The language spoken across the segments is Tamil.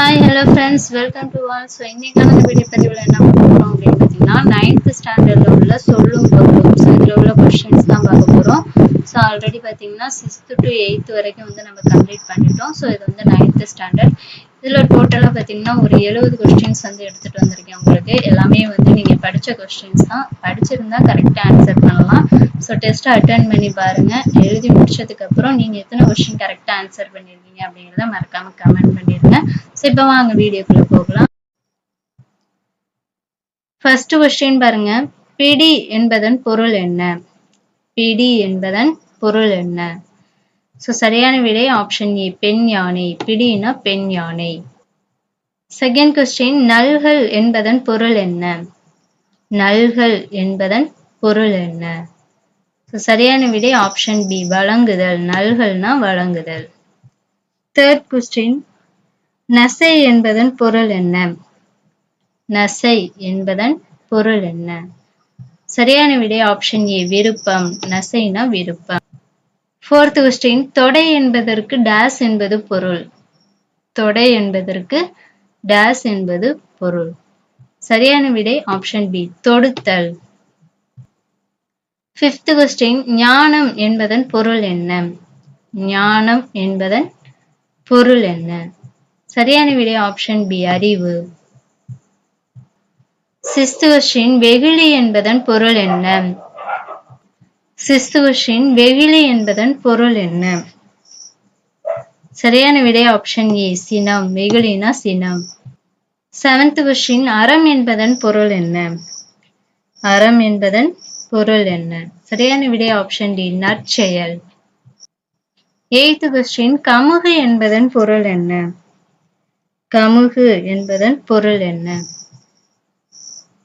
Hi hello friends welcome to all so இன்னைக்கான வீடியோ பதிவில் என்ன பார்க்குறோம் போகிறோம் அப்படின்னு பார்த்தீங்கன்னா நைன்த் ஸ்டாண்டர்டில் உள்ள சொல்லும் ப்ராப்ளம்ஸ் இதில் உள்ள கொஷின்ஸ் தான் பார்க்க போகிறோம் ஸோ ஆல்ரெடி பார்த்தீங்கன்னா சிக்ஸ்த்து டு எயித்து வரைக்கும் வந்து நம்ம கம்ப்ளீட் பண்ணிட்டோம். ஸோ இது வந்து நைன்த்து ஸ்டாண்டர்ட் இதில் டோட்டலாக பார்த்தீங்கன்னா ஒரு எழுபது கொஸ்டின்ஸ் வந்து எடுத்துகிட்டு வந்திருக்கேன் உங்களுக்கு. எல்லாமே வந்து நீங்கள் படித்த கொஸ்டின்ஸ் தான். படிச்சிருந்தா கரெக்டாக ஆன்சர் பண்ணலாம். ஸோ டெஸ்ட்டை அட்டன் பண்ணி பாருங்கள் எழுதி முடிச்சதுக்கப்புறம் நீங்கள் எத்தனை கொஸ்டின் கரெக்டாக ஆன்சர் பண்ணியிருக்கீங்க அப்படிங்கிறத மறக்காம கமெண்ட் பண்ணிடுங்க ஸோ இப்போ வாங்க வீடியோக்குள்ளே போகலாம். ஃபர்ஸ்ட் கொஸ்டின் பாருங்க. பிடி என்பதன் பொருள் என்ன? பிடி என்பதன் பொருள் என்ன? ஸோ சரியான விடை ஆப்ஷன் ஏ பெண் யானை. பிடினா பெண் யானை. செகண்ட் கொஸ்டின் நல்கள் என்பதன் பொருள் என்ன? நல்கள் என்பதன் பொருள் என்ன? சரியான விடை ஆப்ஷன் பி வழங்குதல். நல்கள்னா வழங்குதல். தேர்ட் கொஸ்டின் நசை என்பதன் பொருள் என்ன? நசை என்பதன் பொருள் என்ன? சரியான விடை ஆப்ஷன் ஏ விருப்பம். நசைனா விருப்பம். ஃபோர்த் கொஸ்டின் தொடை என்பதற்கு டேஸ் என்பது பொருள். தொடை என்பதற்கு டேஸ் என்பது பொருள். சரியான விடை ஆப்ஷன் பி தொடுத்தல். ஃபிஃப்த் கொஸ்டின் ஞானம் என்பதன் பொருள் என்ன? ஞானம் என்பதன் பொருள் என்ன? சரியான விடை ஆப்ஷன் பி அறிவு. சிஸ்துவஷின் வெகுளி என்பதன் பொருள் என்ன? சிஸ்துவஷின் வெகுளி என்பதன் பொருள் என்ன? சரியான விடை ஆப்ஷன் ஏ சினம். வெகுளினா சினம். செவன்த் கொஸ்டின் அறம் என்பதன் பொருள் என்ன? அறம் என்பதன் பொருள் என்ன? சரியான விடை ஆப்ஷன் டி நற்செயல். எய்த் கொஸ்டின் கமுகு என்பதன் பொருள் என்ன? கமுகு என்பதன் பொருள் என்ன?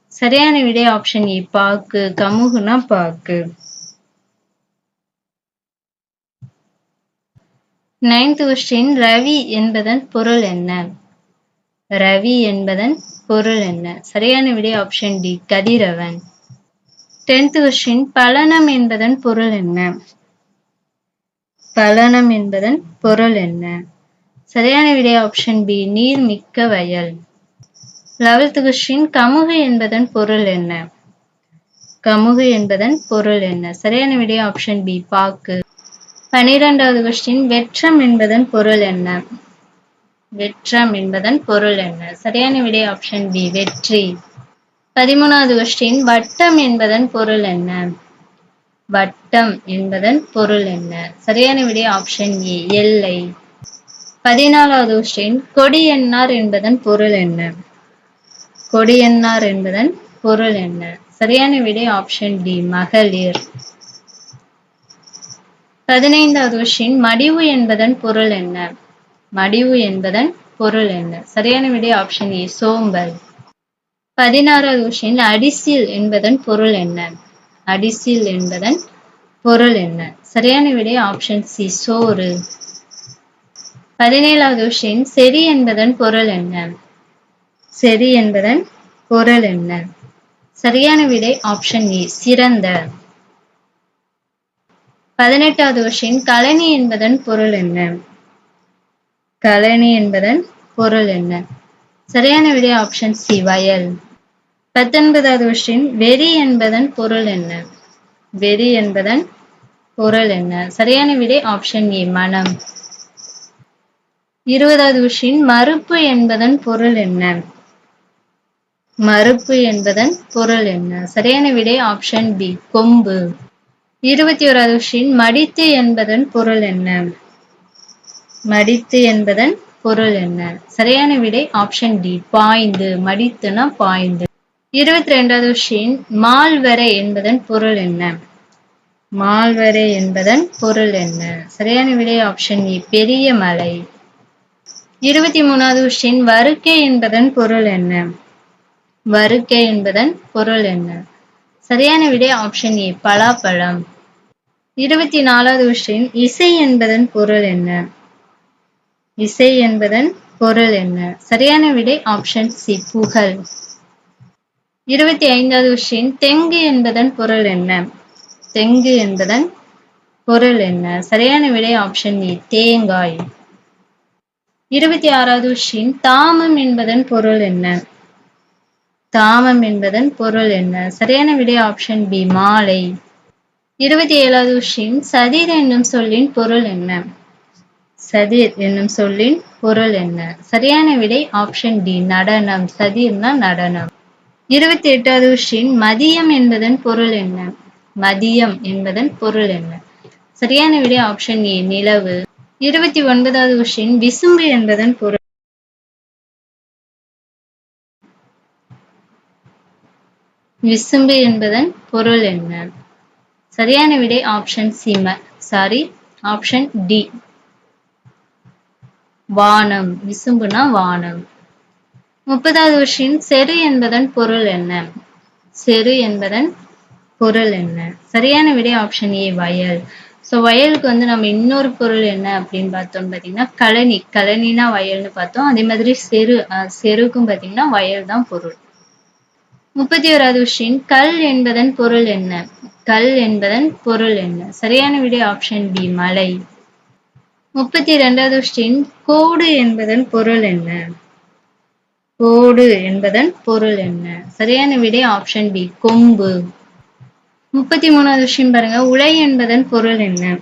சரியான விடை ஆப்ஷன் ஏ பாக்கு. கமுகுனா பாக்கு. நைன்த் கொஸ்டின் ரவி என்பதன் பொருள் என்ன? ரவி என்பதன் பொருள் என்ன? சரியான விடை ஆப்ஷன் டி கதிரவன். டென்த் கொஸ்டின் பலனம் என்பதன் பொருள் என்ன? பலனம் என்பதன் பொருள் என்ன? சரியான விடை ஆப்ஷன் பி நீர் மிக்க வயல். லெவல்த் கொஸ்டின் கமுகு என்பதன் பொருள் என்ன? கமுகு என்பதன் பொருள் என்ன? சரியான விடை ஆப்ஷன் பி பாக்கு. பனிரெண்டாவது கொஸ்டின் வெற்றம் என்பதன் பொருள் என்ன? வெற்றம் என்பதன் பொருள் என்ன? சரியான விடை ஆப்ஷன் பி வெற்றி. பதிமூணாவது கொஸ்டின் வட்டம் என்பதன் பொருள் என்ன? வட்டம் என்பதன் பொருள் என்ன? சரியான விடை ஆப்ஷன் ஏ எல்லை. பதினாலாவது கொஸ்டின் கொடி எண்ணார் என்பதன் பொருள் என்ன? கொடி எண்ணார் என்பதன் பொருள் என்ன? சரியான விடை ஆப்ஷன் டி மகளிர். பதினைந்தாவது கொஸ்டின் மடிவு என்பதன் பொருள் என்ன? மடிவு என்பதன் பொருள் என்ன? சரியான விடை ஆப்ஷன் ஏ சோம்பல். பதினாறாவது கொஸ்டின் அடிசில் என்பதன் பொருள் என்ன? அடிசில் என்பதன் பொருள் என்ன? சரியான விடை ஆப்ஷன் சி சோறு பதினேழாவது விஷயம் செரி என்பதன் பொருள் என்ன? செரி என்பதன் பொருள் என்ன? சரியான விடை ஆப்ஷன் ஏ சிறந்த. பதினெட்டாவது விஷயம் கலனி என்பதன் பொருள் என்ன? கலனி என்பதன் பொருள் என்ன? சரியான விடை ஆப்ஷன் சி வயல். பத்தொன்பதாவது கொஸ்டின் வெறி என்பதன் பொருள் என்ன? வெறி என்பதன் பொருள் என்ன? சரியான விடை ஆப்ஷன் ஏ மனம். இருபதாவது கொஸ்டின் மறுப்பு என்பதன் பொருள் என்ன? மறுப்பு என்பதன் பொருள் என்ன? சரியான விடை ஆப்ஷன் பி கொம்பு. இருபத்தி ஓராவது கொஸ்டின் மடித்து என்பதன் பொருள் என்ன? மடித்து என்பதன் பொருள் என்ன? சரியான விடை ஆப்ஷன் டி பாய்ந்து. மடித்துனா பாய்ந்து. இருபத்தி ரெண்டாவது ஷீன் மால்வரை என்பதன் பொருள் என்ன? மால்வரை என்பதன் பொருள் என்ன? சரியான விடை ஆப்ஷன் இ பெரிய மலை இருபத்தி மூணாவது கொஸ்டின் வருக்கை என்பதன் பொருள் என்ன? வருக்கை என்பதன் பொருள் என்ன? சரியான விடை ஆப்ஷன் ஏ பலாப்பழம் இருபத்தி நாலாவது விஷயம் இசை என்பதன் பொருள் என்ன? இசை என்பதன் பொருள் என்ன? சரியான விடை ஆப்ஷன் சி புகழ் இருபத்தி ஐந்தாவது விஷயம் தெங்கு என்பதன் பொருள் என்ன? தெங்கு என்பதன் பொருள் என்ன? சரியான விடை ஆப்ஷன் ஏ தேங்காய். இருபத்தி ஆறாவது விஷயம் தாமம் என்பதன் பொருள் என்ன? தாமம் என்பதன் பொருள் என்ன? சரியான விடை ஆப்ஷன் பி மாலை. இருபத்தி ஏழாவது விஷயம் சதிர் என்னும் சொல்லின் பொருள் என்ன? சதிர் என்னும் சொல்லின் பொருள் என்ன? சரியான விடை ஆப்ஷன் டி நடனம். சதிர்னா நடனம். இருபத்தி எட்டாவது ஷின் மதியம் என்பதன் பொருள் என்ன? மதியம் என்பதன் பொருள் என்ன? சரியான விடை ஆப்ஷன் ஏ நிலவு. இருபத்தி ஒன்பதாவது கொஸ்டின் விசும்பு என்பதன் பொருள். விசும்பு என்பதன் பொருள் என்ன? சரியான விடை ஆப்ஷன் சிம சாரி ஆப்ஷன் டி வானம். விசும்புனா வானம். முப்பதாவது கொஸ்டின் செரு என்பதன் பொருள் என்ன? செரு என்பதன் பொருள் என்ன? சரியான விடை ஆப்ஷன் ஏ வயல். ஸோ வயலுக்கு வந்து நம்ம இன்னொரு பொருள் என்ன அப்படின்னு பார்த்தோம் பார்த்தீங்கன்னா கழனி. கழனினா வயல்னு பார்த்தோம். அதே மாதிரி செரு செருக்கும் பார்த்தீங்கன்னா வயல் தான் பொருள். முப்பத்தி ஓராவது விஷயம் கல் என்பதன் பொருள் என்ன? கல் என்பதன் பொருள் என்ன? சரியான விடை ஆப்ஷன் பி மலை. முப்பத்தி இரண்டாவது விஷயம் கோடு என்பதன் பொருள் என்ன? கோடு என்பதன் பொருள் என்ன? சரியான விடை ஆப்ஷன் பி கொம்பு. முப்பத்தி மூணாவது விஷயம் பாருங்க. உலை என்பதன் பொருள் என்ன?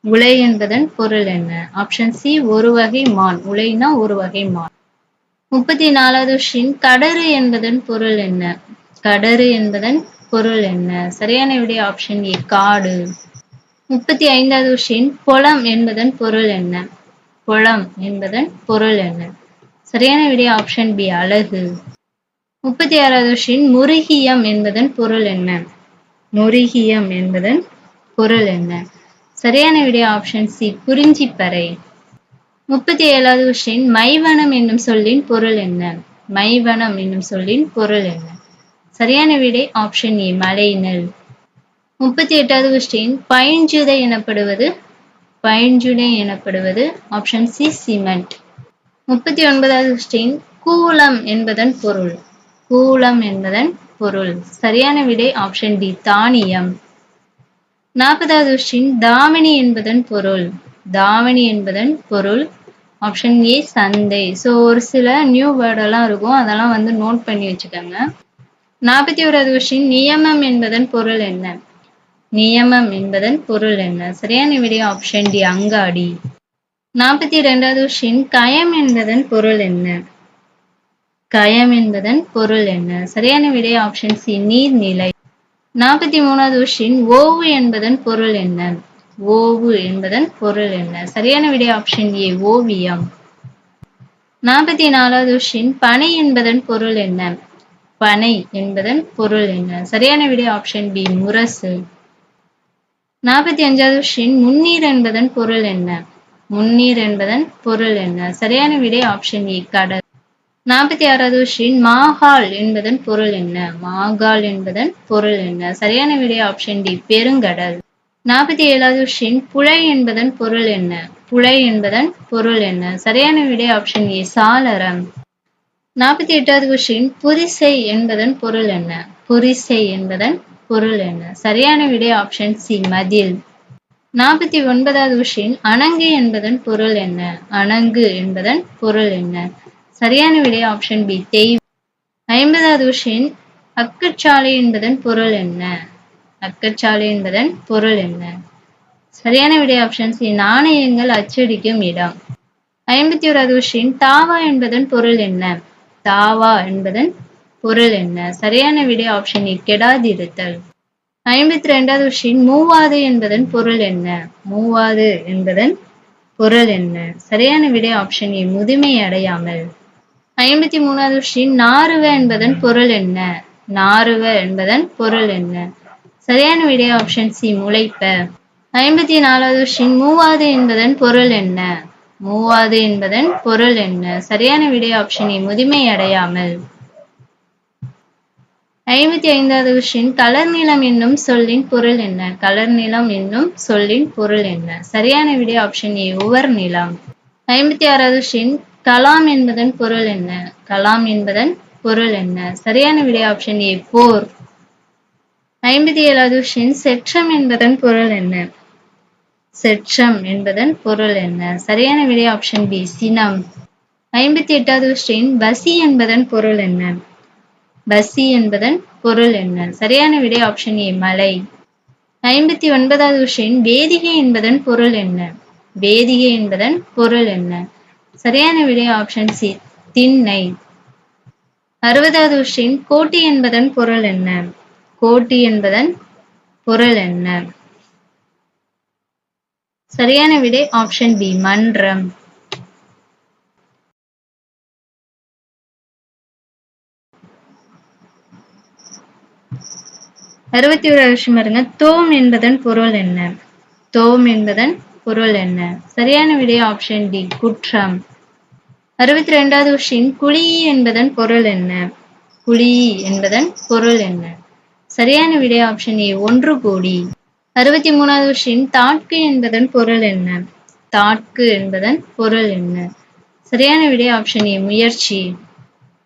உலை என்பதன் பொருள் என்ன? ஆப்ஷன் சி ஒரு வகை மான். உலைனா ஒரு வகை மான். முப்பத்தி நாலாவது விஷயம் கடறு என்பதன் பொருள் என்ன? கடறு என்பதன் பொருள் என்ன? சரியான விடை ஆப்ஷன் ஏ காடு. முப்பத்தி ஐந்தாவது விஷயம் குளம் என்பதன் பொருள் என்ன? குளம் என்பதன் பொருள் என்ன? சரியான விடை ஆப்ஷன் பி அழகு. முப்பத்தி ஆறாவது விஷயம் முருகியம் என்பதன் பொருள் என்ன? முருகியம் என்பதன் பொருள் என்ன? சரியான விடை ஆப்ஷன் சி குறிஞ்சிப்பறை. முப்பத்தி ஏழாவது கொஸ்டின் மைவனம் என்னும் சொல்லின் பொருள் என்ன? மைவனம் என்னும் சொல்லின் பொருள் என்ன? சரியான விடை ஆப்ஷன் ஏ மலைநெல். முப்பத்தி எட்டாவது கொஸ்டின் பைஞ்சுதை எனப்படுவது? பைஞ்சுடை எனப்படுவது ஆப்ஷன் சி சிமெண்ட். முப்பத்தி ஒன்பதாவது கொஸ்டின் கூலம் என்பதன் பொருள். கூலம் என்பதன் பொருள். சரியான விடை ஆப்ஷன் டி தானியம். நாற்பதாவது கொஸ்டின் தாவணி என்பதன் பொருள். தாவணி என்பதன் பொருள். ஆப்ஷன் ஏ சந்தை ஸோ ஒரு சில நியூ வேர்டெல்லாம் இருக்கும். அதெல்லாம் வந்து நோட் பண்ணி வச்சுக்கோங்க. நாற்பத்தி ஓராவது கொஸ்டின் நியமம் என்பதன் பொருள் என்ன? நியமம் என்பதன் பொருள் என்ன? சரியான விடை ஆப்ஷன் டி அங்காடி நாற்பத்தி இரண்டாவது கொஸ்டின் கயம் என்பதன் பொருள் என்ன? கயம் என்பதன் பொருள் என்ன? சரியான விடை ஆப்ஷன் சி நீர்நிலை. நாற்பத்தி மூணாவது கொஸ்டின் ஓவு என்பதன் பொருள் என்ன? ஓவு என்பதன் பொருள் என்ன? சரியான விடை ஆப்ஷன் ஏ ஓவியம். நாற்பத்தி நாலாவது கொஸ்டின் பனை என்பதன் பொருள் என்ன? பனை என்பதன் பொருள் என்ன? சரியான விடை ஆப்ஷன் பி முரசு. நாற்பத்தி அஞ்சாவது கொஸ்டின் முன்னீர் என்பதன் பொருள் என்ன? முன்னீர் என்பதன் பொருள் என்ன? சரியான விடை ஆப்ஷன் ஏ கடல். நாற்பத்தி ஆறாவது கொஸ்டின் மாகால் என்பதன் பொருள் என்ன? மாகால் என்பதன் பொருள் என்ன? சரியான விடை ஆப்ஷன் டி பெருங்கடல். நாற்பத்தி ஏழாவது கொஸ்டின் புழை என்பதன் பொருள் என்ன? புழை என்பதன் பொருள் என்ன? சரியான விடை ஆப்ஷன் ஏ சாளரம். நாற்பத்தி எட்டாவது கொஸ்டின் புரிசை என்பதன் பொருள் என்ன? புரிசை என்பதன் பொருள் என்ன? சரியான விடை ஆப்ஷன் சி மதில். நாற்பத்தி ஒன்பதாவது விஷயம் அணங்கு என்பதன் பொருள் என்ன? அணங்கு என்பதன் பொருள் என்ன? சரியான விடை ஆப்ஷன் பி தேய் ஐம்பதாவது விஷயம் அக்கச்சாலை என்பதன் பொருள் என்ன? அக்கச்சாலை என்பதன் பொருள் என்ன? சரியான விடை ஆப்ஷன் சி நாணயங்கள் அச்சடிக்கும் இடம். ஐம்பத்தி ஓராவது விஷயம் தாவா என்பதன் பொருள் என்ன? தாவா என்பதன் பொருள் என்ன? சரியான விடை ஆப்ஷன் இ கெடாதிருத்தல். ஐம்பத்தி ரெண்டாவது விஷயம் மூவாது என்பதன் பொருள் என்ன? மூவாது என்பதன் பொருள் என்ன? சரியான விடை ஆப்ஷன் ஏ முதுமை அடையாமல். ஐம்பத்தி மூணாவது விஷயம் நாறுவ என்பதன் பொருள் என்ன? நாறுவ என்பதன் பொருள் என்ன? சரியான விடை ஆப்ஷன் சி முளைப்ப. ஐம்பத்தி நாலாவது விஷயம் மூவாது என்பதன் பொருள் என்ன? மூவாது என்பதன் பொருள் என்ன? சரியான விடை ஆப்ஷன் ஏ முதுமை அடையாமல். ஐம்பத்தி ஐந்தாவது விஷயம் கலர் நிலம் என்னும் சொல்லின் பொருள் என்ன? கலர் நிலம் என்னும் சொல்லின் பொருள் என்ன? சரியான விடை ஆப்ஷன் ஏ உவர் நிலம் ஐம்பத்தி ஆறாவது விஷயம் கலாம் என்பதன் பொருள் என்ன? கலாம் என்பதன் பொருள் என்ன? சரியான விடை ஆப்ஷன் ஏ போர். ஐம்பத்தி ஏழாவது விஷயம் செற்றம் என்பதன் பொருள் என்ன? செற்றம் என்பதன் பொருள் என்ன? சரியான விடை ஆப்ஷன் பி சினம். ஐம்பத்தி எட்டாவது விஷயம் பசி என்பதன் பொருள் என்ன? பசி என்பதன் பொருள் என்ன? சரியான விடை ஆப்ஷன் ஏ மலை ஐம்பத்தி ஒன்பதாவது விஷயம் வேதிகை என்பதன் பொருள் என்ன? வேதிகை என்பதன் பொருள் என்ன? சரியான விடை ஆப்ஷன் சி திண்ணை. அறுபதாவது விஷயம் கோட்டி என்பதன் பொருள் என்ன? கோட்டி என்பதன் பொருள் என்ன? சரியான விடை ஆப்ஷன் பி மன்றம். அறுபத்தி ஒரு வருஷம் பாருங்க. தோம் என்பதன் பொருள் என்ன? தோம் என்பதன் பொருள் என்ன? சரியான விடை ஆப்ஷன் டி குற்றம். அறுபத்தி ரெண்டாவது கொஸ்டின் குழி என்பதன் பொருள் என்ன? குழி என்பதன் பொருள் என்ன? சரியான விடை ஆப்ஷன் ஏ ஒன்று கோடி. அறுபத்தி மூணாவது கொஸ்டின் தாட்கு என்பதன் பொருள் என்ன? தாட்கு என்பதன் பொருள் என்ன? சரியான விடை ஆப்ஷன் ஏ முயற்சி.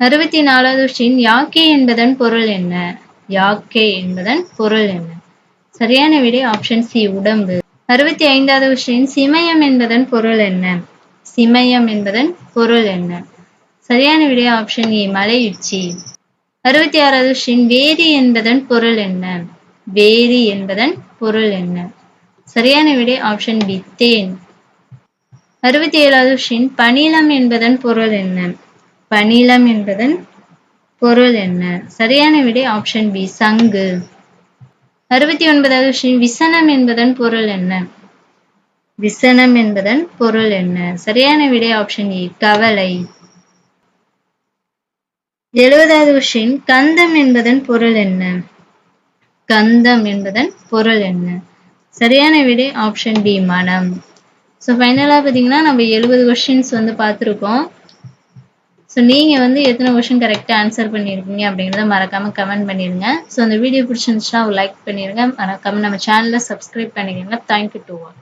அறுபத்தி நாலாவது கொஸ்டின் யாக்கே என்பதன் பொருள் என்ன? யாக்கே என்பதன் பொருள் என்ன? சரியான விடை ஆப்ஷன் சி உடம்பு. அறுபத்தி ஐந்தாவது விஷயம் சிமயம் என்பதன் பொருள் என்ன? சிமயம் என்பதன் பொருள் என்ன? சரியான விடை ஆப்ஷன் ஏ மலை உச்சி அறுபத்தி ஆறாவது விஷயம் வேதி என்பதன் பொருள் என்ன? வேதி என்பதன் பொருள் என்ன? சரியான விடை ஆப்ஷன் பி தேன். அறுபத்தி ஏழாவது விஷயம் பணிலம் என்பதன் பொருள் என்ன? பணிலம் என்பதன் பொருள் என்ன? சரியான விடை ஆப்ஷன் பி சங்கு. அறுபத்தி ஒன்பதாவது விஷயம் விசனம் என்பதன் பொருள் என்ன? விசனம் என்பதன் பொருள் என்ன? சரியான விடை ஆப்ஷன் ஏ கவலை. எழுபதாவது விஷயம் கந்தம் என்பதன் பொருள் என்ன? கந்தம் என்பதன் பொருள் என்ன? சரியான விடை ஆப்ஷன் பி மனம். ஸோ ஃபைனலாக பார்த்தீங்கன்னா நம்ம எழுபது கொஷின்ஸ் வந்து பார்த்துருக்கோம். ஸோ நீங்கள் வந்து எத்தனை கொஷின் கரெக்டாக ஆன்சர் பண்ணியிருக்கீங்க அப்படிங்கிறத மறக்காமல் கமெண்ட் பண்ணிடுங்க ஸோ அந்த வீடியோ பிடிச்சிருந்துச்சுன்னா லைக் பண்ணிடுங்க மறக்காமல் நம்ம சேனலில் சப்ஸ்கிரைப் பண்ணிக்கோங்க. Thank you two all